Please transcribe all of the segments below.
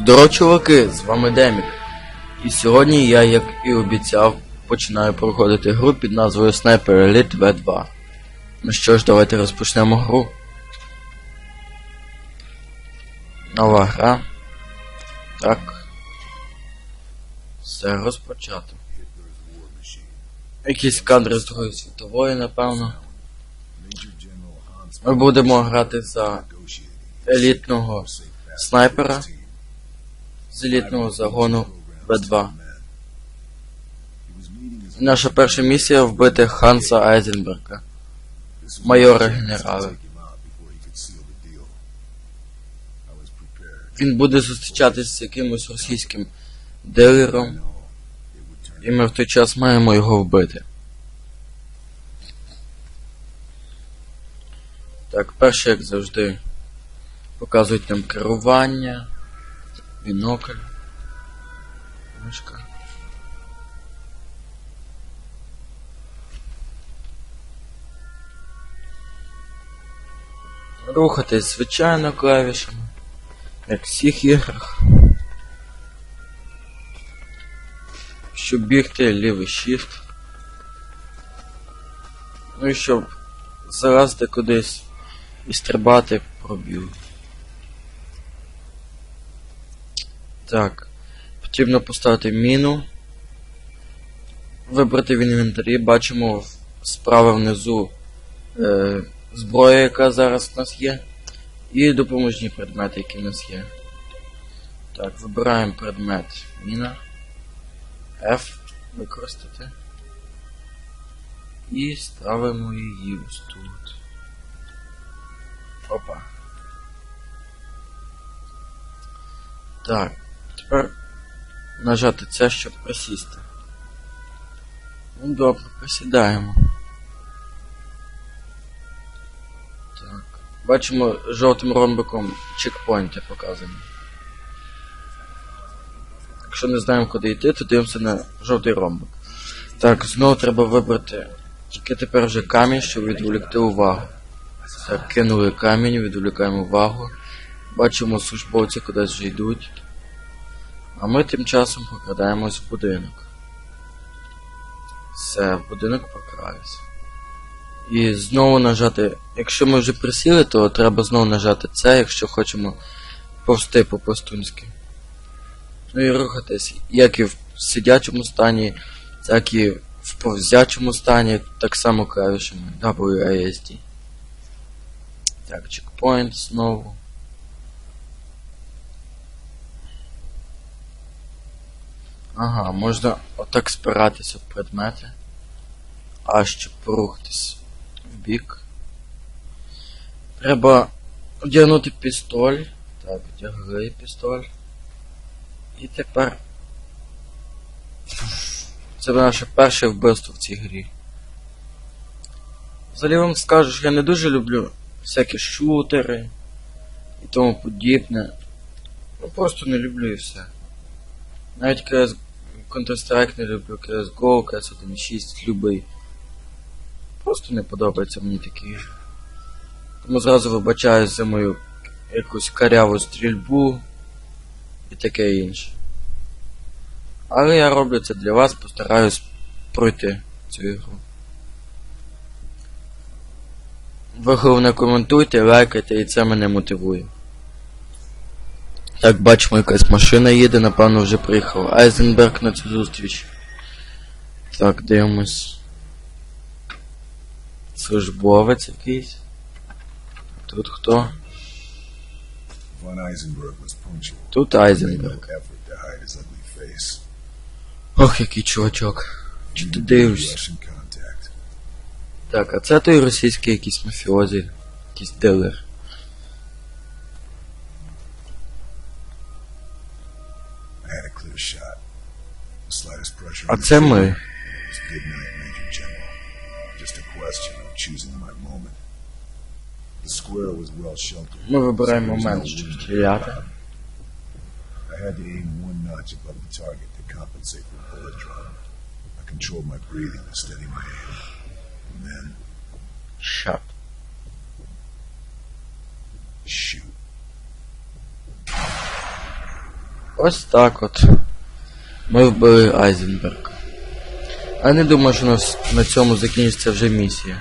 Здорово, чуваки, з вами Демік. І сьогодні я, як і обіцяв, починаю проходити гру під назвою Sniper Elite V2. Ну що ж, давайте розпочнемо гру. Нова гра. Так. Все розпочато. Якісь кадри з Другої світової, напевно. Ми будемо грати за елітного снайпера з елітного загону Б2. Наша перша місія вбити Ханса Айзенберга, майора генерала. Він буде зустрічатись з якимось російським дилером, і ми в той час маємо його вбити. Так, перше, як завжди, показують нам керування, бінокль, мишка. Рухатись звичайно клавішами, як в всіх іграх. Щоб бігти лівий shift. Ну і щоб залазити кудись і стрибати пробіг. Так. Потрібно поставити міну. Вибрати в інвентарі, бачимо справа внизу е, зброя, яка зараз в нас є. І допоможні предмети, які в нас є. Так, вибираємо предмет міна. F використати. І ставимо її ось тут. Опа. Так, тепер нажати це, щоб присісти. Ну добре, присідаємо. Так. Бачимо жовтим ромбиком чекпоінти показані. Якщо не знаємо куди йти, то дивимося на жовтий ромбик. Так, знову треба вибрати тільки тепер вже камінь, щоб відволікти увагу. Так, кинули камінь, відволікаємо увагу. Бачимо, службовці кудись вже йдуть. А ми тим часом покрадаємось в будинок. Все, в будинок покрались. І знову нажати. Якщо ми вже присіли, то треба знову нажати це, якщо хочемо повсти по-пластунськи. Ну і рухатись, як і в сидячому стані, так і в повзячому стані, так само клавішами WASD. Так, чекпоінт знову. Ага, можна отак спиратися в предмети. А щоб порухатись в бік. Треба одягнути пістоль. Так, одягли пістоль. І тепер. Це наше перше вбивство в цій грі. Взагалі вам скажу, що я не дуже люблю всякі шутери і тому подібне. Ну просто не люблю і все. Навіть CS Counter-Strike не люблю, CSGO, CS 1.6, любий. Просто не подобається мені такі. Тому зразу вибачаюсь за мою якусь каряву стрільбу і таке інше. Але я роблю це для вас, постараюсь пройти цю ігру. Ви головне коментуйте, лайкайте, і це мене мотивує. Так, бачимо, якась машина їде, напевно, вже приїхав Айзенберг на цю зустріч. Так, дивимось. Службовець якийсь. Тут хто? Тут Айзенберг. Ох, який чувачок. Чи ти дивишся? Так, а це той російський якийсь мафіозі, якийсь дилер. clear shot. The slightest pressure. А on the це ми. trigger. It was good night, Major General. Just a question of choosing the right moment. The square was well sheltered. Ми вибираємо so there was no момент, щоб room to стріляти. rob. I had to aim one notch above the target to compensate for bullet drop. I controlled my breathing to steady my aim. And then Shot. shoot. Ось так от. Ми вбили Айзенберг. А не думаю, що у нас на цьому закінчиться вже місія.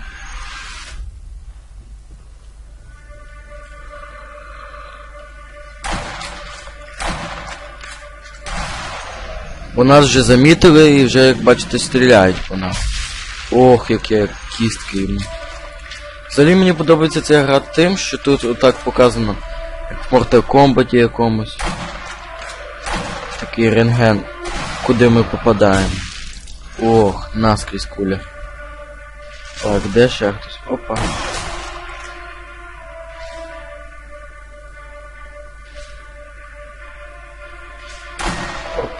Бо нас вже замітили і вже, як бачите, стріляють по нас. Ох, яке кістки йому. Взагалі мені подобається ця гра тим, що тут отак показано, як в Mortal Kombat якомусь. Такий рентген, куди ми попадаємо. Ох, наскрізь куля. Так, де ще хтось? Опа. Оп.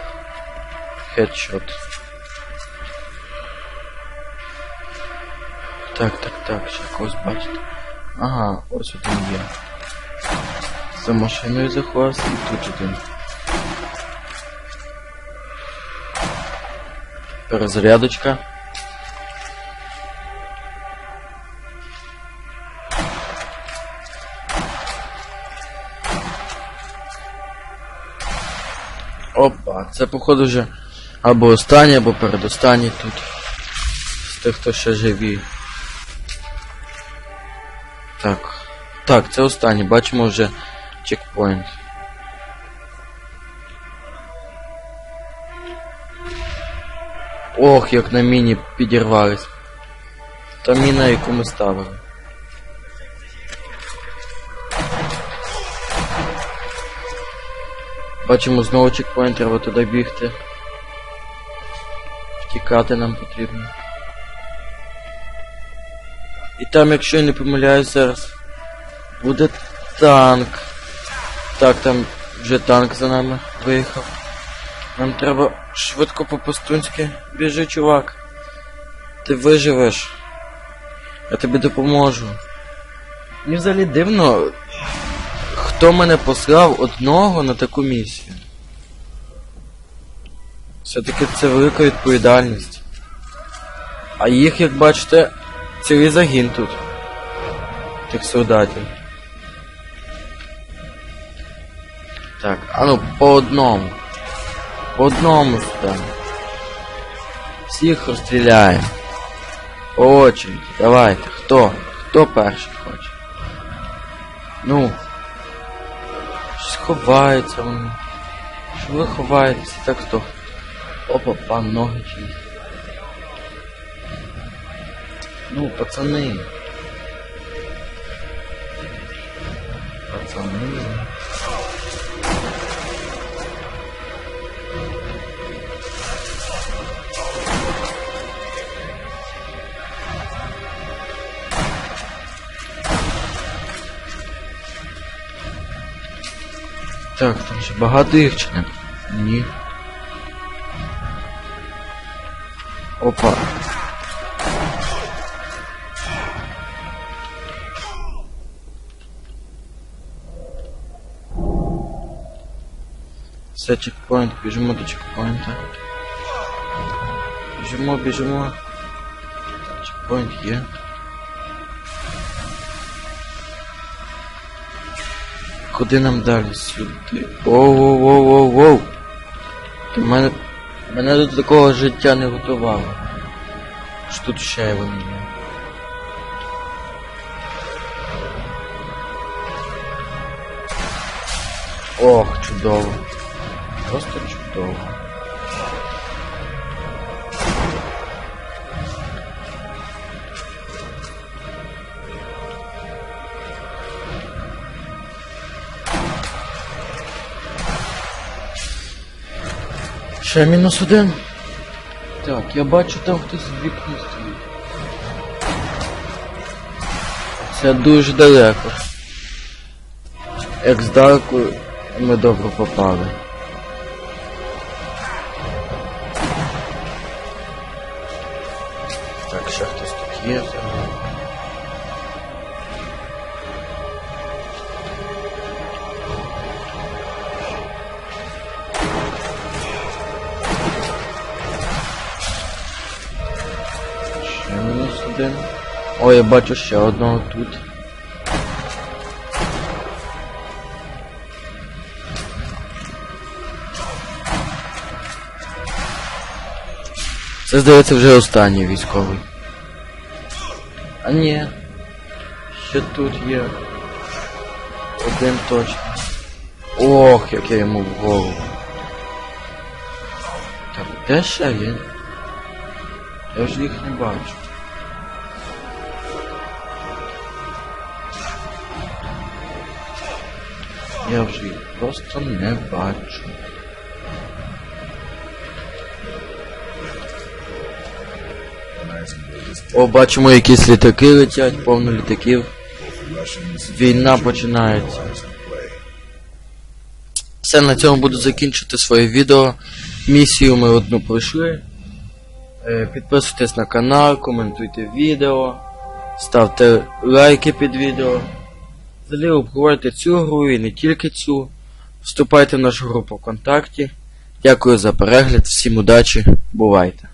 Хедшот. Так, так, так, ще когось бачите. Ага, ось один є. За машиною захваст і тут один. Перезарядочка. Опа, це походу вже або останній, або передостанній тут. З тих, хто ще живі. Так. Так, це останній, бачимо вже чекпоінт. Ох, як на міні підірвались. Та міна, яку ми ставили. Бачимо знову чекпоінт, треба туди бігти. Втікати нам потрібно. І там, якщо я не помиляюсь зараз, буде танк. Так, там вже танк за нами виїхав. Нам треба швидко по-пустунськи. Біжи, чувак. Ти виживеш. Я тобі допоможу. Мені взагалі дивно, хто мене послав одного на таку місію. Все-таки це велика відповідальність. А їх, як бачите, цілий загін тут. Тих солдатів. Так, а ну по одному. По одному сюди. Всіх розстріляємо. По очереді. Давайте. Хто? Хто перший хоче? Ну. Щось ховається вони. Що ви ховаєтеся? Так хто? Опа, пан ноги чиїсь. Ну, пацани. Пацани. Там багато їх чи не? Ні. Опа. Все, чекпоінт, біжимо до чекпоінта. Біжимо, біжимо. Чекпоінт є. Куди нам далі? Сюди. Воу-воу-воу-воу-воу. Мене. Мене до такого життя не готувало. Що тут ще є. Ох, чудово. Просто чудово. Ще мінус один. Так, я бачу там хтось в вікні стоїть. Це дуже далеко. Як здалеку ми добре попали. Так, ще хтось тут є. один. О, я бачу ще одного тут. Це здається вже останній військовий. А ні. Ще тут є. Один точно. Ох, як я йому в голову. Так, де ще він? Я вже їх не бачу. Я вже їх просто не бачу. О, бачимо, якісь літаки летять, повно літаків. Війна починається. Все, на цьому буду закінчити своє відео. Місію ми одну пройшли. Е, Підписуйтесь на канал, коментуйте відео, ставте лайки під відео. Взагалі обговорюйте цю гру і не тільки цю. Вступайте в нашу групу ВКонтакті. Дякую за перегляд, всім удачі, бувайте!